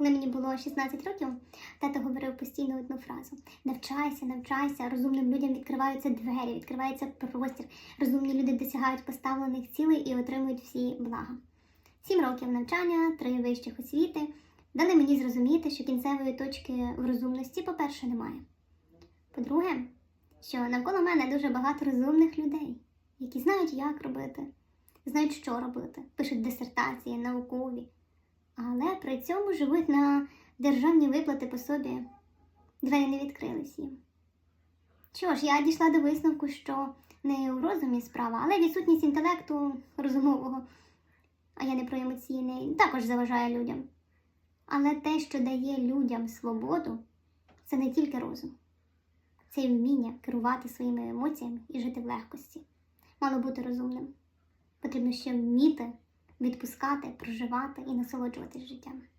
Коли мені було 16 років, тато говорив постійно одну фразу: навчайся, навчайся, розумним людям відкриваються двері, відкривається простір. Розумні люди досягають поставлених цілей і отримують всі блага. Сім років навчання, три вищих освіти дали мені зрозуміти, що кінцевої точки в розумності, по-перше, немає. По-друге, що навколо мене дуже багато розумних людей, які знають, як робити, знають, що робити, пишуть дисертації, наукові, але при цьому живуть на державні виплати по собі. Двері не відкрились їм. Що ж, я дійшла до висновку, що не у розумі справа, але відсутність інтелекту розумового, а я не про емоційний, також заважає людям. Але те, що дає людям свободу, це не тільки розум, це й вміння керувати своїми емоціями і жити в легкості. Мало бути розумним. Потрібно ще вміти відпускати, проживати і насолоджуватись життям.